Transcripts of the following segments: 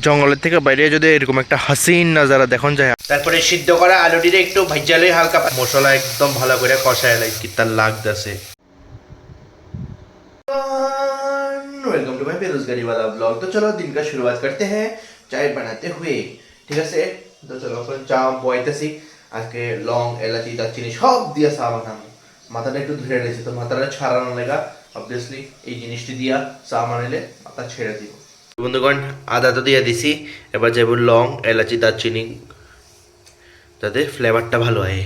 জঙ্গলের থেকে বাইরে যদি এরকম একটা হাসিন নাজারা দেখুন যায় তারপরে সিদ্ধ করা আলুটিরে একটু ভাজ্জালে হালকা পা- মশলা একদম ভালো করে কষায় লাই কি তার লাগতেছে वेलकम टू माय बेरोजगारी वाला ब्लॉग तो चलो दिन का शुरुआत करते हैं चाय बनाते हुए ঠিক আছে তো চলো এখন চা বয়তেছি আজকে লং এলাচি দারচিনি সব দিয়ে চা বানাবো মাথাটা একটু ধরে রয়েছে তো মাথাটা ছাড়ানো লেগা অবভিয়াসলি এই জিনিসটি দিয়া চা বানাইলে মাথা ছেড়ে দিব বন্ধুগণ আদা তো দিয়ে দিছি। এবার যাব লং, এলাচি, দারচিনি, যাতে ফ্লেভারটা ভালো হয়।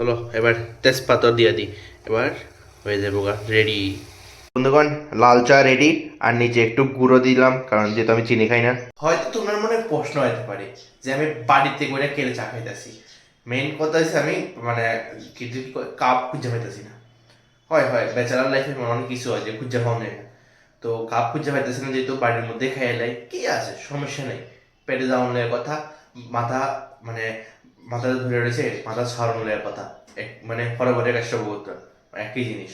চলো, এবার তেজপাতা দিয়ে দিই এবার হয়ে যাব গা রেডি বন্ধুগণ, লাল চা রেডি আর নিচে একটু গুঁড়ো দিলাম, কারণ যেহেতু আমি চিনি খাই না। হয়তো তোমার মনে প্রশ্ন হতে পারে যে আমি বাড়িতে করে কেলে চা খাইতেছি? মেইন কথা হচ্ছে আমি মানে কাপ খুঁজে পাইতেছি না। হয় হয় ব্যাচেলার লাইফে অনেক কিছু হয় যে খুঁজে পাওয়া যায় না। তো কাপ খুঁজে পাইতেছি না যেহেতু বাড়ির মধ্যে খেয়ে লাই। কি আছে? সমস্যা নেই। পেটে যাওয়ানোর কথা মাথা মানে মাথা ধরে রয়েছে মাথা ছাড়ানোর কথা। এক- মানে পরে কাজটা করতে একই জিনিস।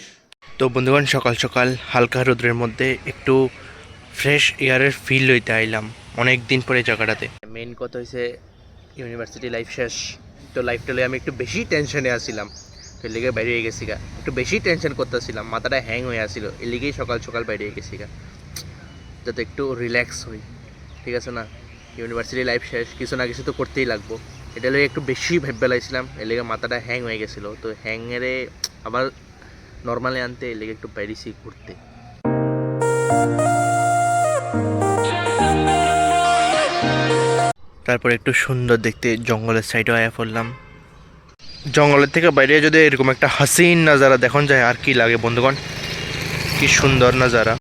তো বন্ধুগণ সকাল সকাল হালকা রোদ্রের মধ্যে একটু ফ্রেশ এয়ারের ফিল লইতে আইলাম অনেক দিন পরে জায়গাটাতে। মেন কথা হয়েছে ইউনিভার্সিটি লাইফ শেষ। তো লাইফটা লই আমি একটু বেশি টেনশনে আসছিলাম তো এর লিগে বাইরে হয়ে গেছি গা। একটু বেশি টেনশন করতেছিলাম, মাথাটা হ্যাং হয়ে আসছিল এর লিগেই সকাল সকাল বাইরে হয়ে গেছি গা। যাতে একটু রিল্যাক্স হই, ঠিক আছে না? ইউনিভার্সিটি লাইফ শেষ, কিছু না কিছু তো করতেই লাগবো। এটা লই একটু বেশি ভেবে লাইছিলাম এর লিগে মাথাটা হ্যাং হয়ে গেছিল। তো হ্যাংয়েরে আবার নর্মালি আনতে এর লিগে একটু প্যারিসি ঘুরতে। তারপর একটু সুন্দর দেখতে জঙ্গলের সাইডে আয়া পড়লাম। জঙ্গলের থেকে বাইরে যদি এরকম একটা হাসিন নাজারা দেখুন যায় আর কি লাগে বন্ধুগণ? কি সুন্দর নাজারা।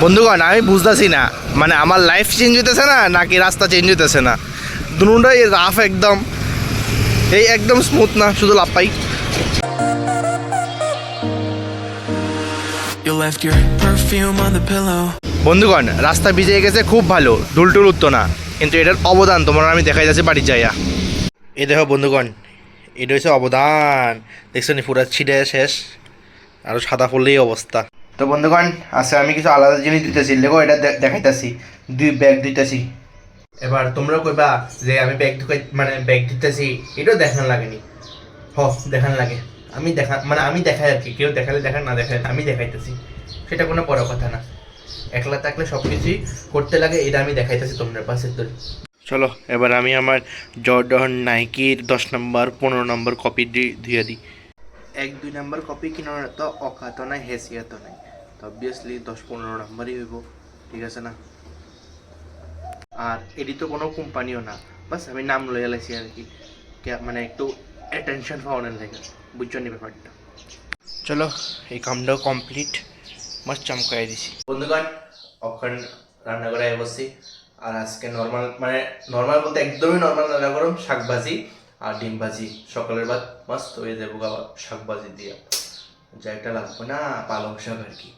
বন্ধুগণ আমি বুঝতেছি না। মানে আমার লাইফ চেঞ্জ হইতেছে না নাকি রাস্তা চেঞ্জ হইতেছে না? দুটাই রাফ একদম। এই একদম স্মুথ না শুধু লাভ পাই. বন্ধুগণ রাস্তা ভিজে গেছে খুব ভালো। ঢুলটুল উঠতো না। কিন্তু এটার অবদান তোমার আমি দেখাই যাচ্ছে বাড়ি যাইয়া। এই দেখো বন্ধুগণ এটা হচ্ছে অবদান নি পুরা ছিটে শেষ। আরও সাদা পড়লেই অবস্থা। তো বন্ধুগণ আচ্ছা আমি কিছু আলাদা জিনিস দিতেছি। দেখো এটা দেখাইতাছি। দুই ব্যাগ দিতেছি। এবার তোমরাও কইবা যে আমি ব্যাগ মানে ব্যাগ দিতেছি, এটাও দেখান লাগেনি। হ, দেখান লাগে। আমি দেখা মানে আমি দেখাই আর কি। কেউ দেখালে দেখা না দেখালে আমি দেখাইতেছি। সেটা কোনো বড় কথা না। একলা থাকলে সব কিছুই করতে লাগে, এটা আমি দেখাইতেছি তোমরা পাশে তোর চলো এবার আমি আমার জর্ডন নাইকির দশ নম্বর পনেরো নম্বর কপি দিয়ে দিই। এক দুই নম্বর কপি কিনার তো অকাত নাই হেসিয়াত নাই। তো অবভিয়াসলি দশ পনেরো নম্বরই হইব ঠিক আছে না? আর এটি তো কোনো কোম্পানিও না। বাস আমি নাম লয়ে লাইছি আর কি। মানে একটু অ্যাটেনশন পাওয়ানোর লাগে বুঝছ নি ব্যাপারটা? চলো এই কামটাও কমপ্লিট মাছ চমকাই দিছি। বন্ধুগণ অখন রান্না করে বসছি আর আজকে নর্মাল মানে নর্মাল বলতে একদমই নর্মাল রান্না করুন শাক ভাজি আর ডিম ভাজি সকালের বাদ মস্ত হয়ে যাব গাওয়া শাক ভাজি দিয়ে। যা একটা লাগবে না, পালং শাক আর কি।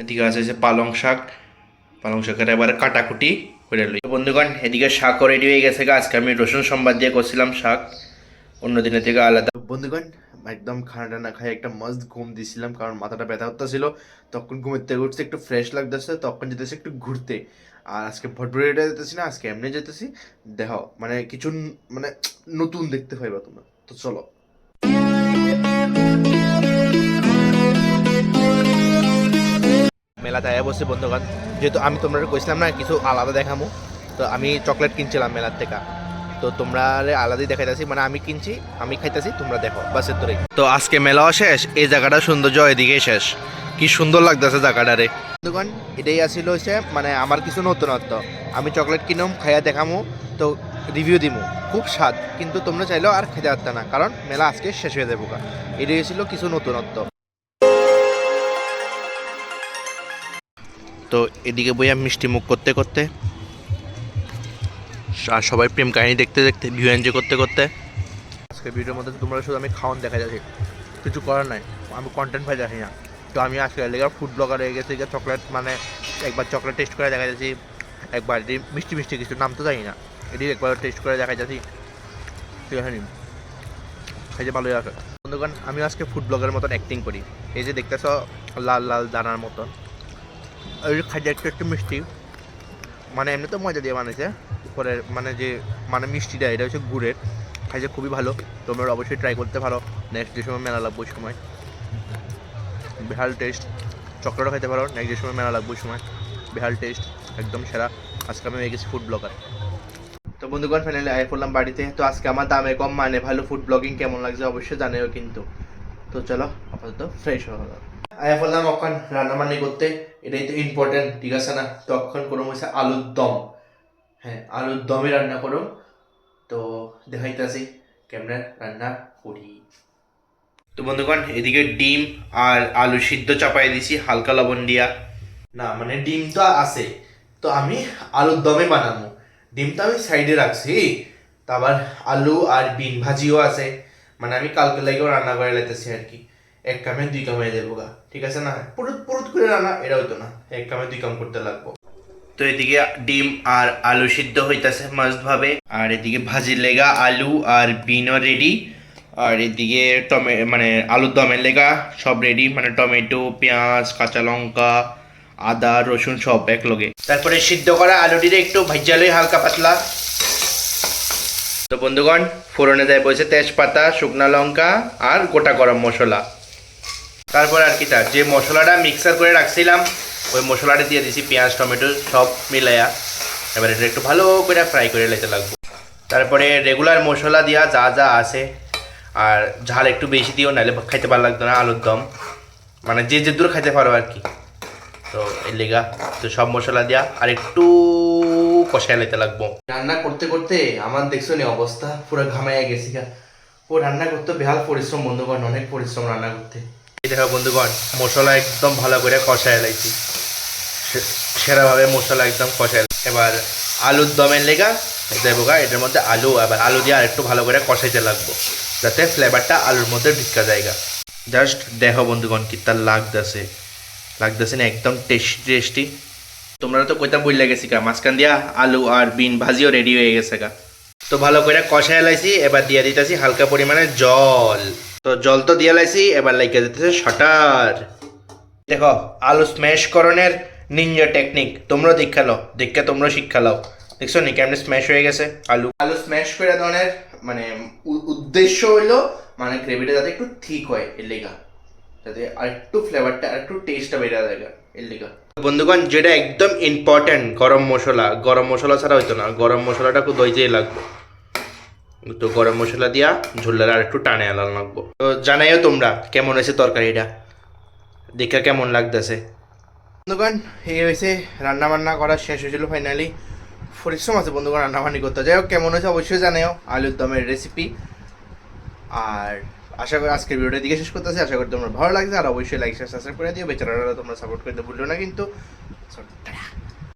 এদিকে আছে যে পালং শাক। পালং শাকের এবারে কাটাকুটি করে লই। বন্ধুগণ, এদিকে শাক রেডি হয়ে গেছে। আজকে আমি রসুন সম্বাদ দিয়ে করছিলাম শাক। অন্য দিনের থেকে আলাদা। বন্ধুগণ, একদম খানাটা না খাই একটা মস্ত ঘুম দিছিলাম, কারণ মাথাটা ব্যথা হতেছিল তখন ঘুমের থেকে উঠতে একটু ফ্রেশ লাগতেছে, তখন যেতেছে একটু ঘুরতে। আর আজকে ভটভটি এটা যেতেছি না, আজকে এমনি যেতেছি। দেখ মানে কিছু মানে নতুন দেখতে পাইবা তোমরা। তো চলো। মেলাতে আয়া বসে বন্ধুগণ। যেহেতু আমি তোমরা কইছিলাম না, কিছু আলাদা দেখামো। তো আমি চকলেট কিনছিলাম মেলার থেকে। তো তোমরা আলাদাই দেখাইতেছি মানে আমি কিনছি, আমি খাইতেছি, তোমরা দেখো। বাসের তোরেই তো আজকে মেলাও শেষ, এই জায়গাটা সৌন্দর্য এদিকেই শেষ। কি সুন্দর লাগতেছে জায়গাটারে বন্ধুগণ, এটাই আসিল হচ্ছে মানে আমার কিছু নতুনত্ব। আমি চকলেট কিনম, খাইয়া দেখামো, তো রিভিউ দিমু। খুব স্বাদ, কিন্তু তোমরা চাইলেও আর খেতে পারতে না, কারণ মেলা আজকে শেষ হয়ে যাব এটাই ছিল কিছু নতুনত্ব। তো এদিকে বইয়া মিষ্টি মুখ করতে করতে, আর সবাই প্রেম কাহিনী দেখতে দেখতে ভিউ এনজয় করতে করতে। আজকে ভিডিওর মধ্যে তোমরা শুধু আমি খাওয়ান দেখা যাচ্ছি। কিছু করার নাই, আমি কন্টেন্ট পাই দেখি না। তো আমি আজকে লেগে ফুড ব্লগার হয়ে গেছি চকলেট মানে একবার চকলেট টেস্ট করে দেখা যাচ্ছি। একবার এটি মিষ্টি মিষ্টি কিছু, নাম তো জানি না। এটি একবার টেস্ট করে দেখা যাচ্ছি। ঠিক আছে যে ভালোই আছে। বন্ধুগণ, আমি আজকে ফুড ব্লগের মতন অ্যাক্টিং করি। এই যে দেখতেছ, লাল লাল দানার মতন। ওই খাইতে একটু একটু মিষ্টি। মানে এমনি তো মজা দিয়ে বানাইছে। পরে মানে যে মানে মিষ্টিটা, এটা হচ্ছে গুড়ের। খাইছে খুবই ভালো। তোমরা অবশ্যই ট্রাই করতে পারো। নেক্সট যে সময় মেলা লাগবে ওই সময়। বেহাল টেস্ট চকলেটও খাইতে পারো। নেক্সট যে সময় মেলা লাগবে, ওই সময় বেহাল টেস্ট একদম সেরা। আজকে আমি হয়ে গেছি ফুড ব্লগার তো বন্ধুগণ ফাইনালি আয় করলাম বাড়িতে। তো আজকে আমার দামে কম মানে ভালো ফুড ব্লগিং কেমন লাগছে অবশ্যই জানিও কিন্তু। তো চলো, আপাতত ফ্রেশ হওয়া যাক। আয়া বললাম রান্না বান্নি করতে। এটাই তো ইম্পর্টেন্ট ঠিক আছে না? তখন কোনো হচ্ছে আলুর দম। হ্যাঁ আলুর দমে রান্না করো। তো দেখাইতেছি, কেমনে রান্না করি। তো বন্ধুগণ এদিকে ডিম আর আলু সিদ্ধ চাপাই দিছি হালকা লবণ দিয়া। না মানে ডিম তো আছে তো আমি আলুর দমে বানাবো। ডিম তো আমি সাইডে রাখছি তারপর আলু আর বিন ভাজিও আছে। মানে আমি কালকে লাগেও রান্না করে লেতেছি আর কি। এক কামে দুই কামে দেবো গা ঠিক আছে না? পুরুত পুরুত করে রান্না এটা হইতো না এক কামে দুই কাম করতে লাগবো। তো এদিকে ডিম আর আলু সিদ্ধ হইতাছে মাস্ট ভাবে আর এদিকে ভাজির লেগা আলু আর বিনও রেডি আর এদিকে টমে মানে আলুর দমের লেগা সব রেডি মানে টমেটো, পেঁয়াজ, কাঁচা লঙ্কা, আদা, রসুন সব এক লগে তারপরে সিদ্ধ করা আলুটিরে একটু ভাজ্জালে হালকা পাতলা। তো বন্ধুগণ, ফোড়নে দেয় বলছে তেজপাতা, শুকনা লঙ্কা আর গোটা গরম মশলা। তারপর আর কি তার, যে মশলাটা মিক্সার করে রাখছিলাম, ওই মশলাটা দিয়ে দিছি পেঁয়াজ, টমেটো সব মিলাইয়া। এবার এটা একটু ভালো করে ফ্রাই করে লেতে লাগবো। তারপরে রেগুলার মশলা দিয়া যা যা আছে আর ঝাল একটু বেশি দিও নাহলে খাইতে ভালো লাগতো না আলুর দম। মানে যে যে দূর খাইতে পারো আর কি। তো এই লেগা তো সব মশলা দিয়া আর একটু কষায় লেতে লাগবো। রান্না করতে করতে আমার দেখছ নি অবস্থা পুরো ঘামাইয়া গেছি গা। ও রান্না করতে বেহাল পরিশ্রম বন্ধুগণ অনেক পরিশ্রম রান্না করতে। এই দেখো বন্ধুগণ মশলা একদম ভালো করে কষায় লাইছি। সে- সেরাভাবে মশলা একদম কষায় এবার আলুর দমের লেগা দেবো গা এটার মধ্যে আলু আবার আলু দিয়ে আর একটু ভালো করে কষাইতে লাগবো। যাতে ফ্লেভারটা আলুর মধ্যে ঢুকা জায়গা জাস্ট দেখো বন্ধুগণ কি তার লাগতেছে। লাগতেছে না, একদম টেস্টি টেস্টি তোমরা তো কইতাম বইলা গেছি কা মাঝখান দিয়া আলু আর বিন ভাজিও রেডি হয়ে গেছে গা। তো ভালো করে কষায় লাইছি, এবার দিয়ে দিতেছি হালকা পরিমাণে জল। তো জল তো দিয়ে লাইছি, এবার লাইকে দিতেছে শাটার। দেখো, আলু স্ম্যাশ করণের নিনজা টেকনিক তোমরা দীক্ষা লও দীক্ষা তোমরা শিক্ষা লও দেখছ নি, কেমনে স্ম্যাশ হয়ে গেছে আলু? আলু স্ম্যাশ করে ধরনের মানে উদ্দেশ্য হইল মানে গ্রেভিটা যাতে একটু ঠিক হয় এর লেগা। যাতে আরেকটু ফ্লেভারটা আরেকটু টেস্টটা বেড়ে যায় এর লেগা। বন্ধুগণ যেটা একদম ইম্পর্টেন্ট গরম মশলা। গরম মশলা ছাড়া হইতো না। গরম মশলাটা খুব দইতেই লাগবে। তো গরম মশলা দিয়া ঝোলটা আর একটু টানে আলাদা লাগবো। তো জানাইও তোমরা কেমন হয়েছে তরকারিটা? দেখে কেমন লাগতেছে? বন্ধুগণ এই হয়েছে রান্না বান্না করা শেষ হয়েছিল ফাইনালি পরিশ্রম আছে বন্ধুগণ, রান্নাবান্নি করতে। যাই হোক কেমন হয়েছে অবশ্যই জানাও, আলুর দমের রেসিপি আর আশা করি আজকের ভিডিওটা দিকে শেষ করতেছি। আশা করি তোমরা ভালো লাগছে, আর অবশ্যই লাইক সাবস্ক্রাইব করে দিও। বেচারা তোমরা সাপোর্ট করতে ভুলো না কিন্তু!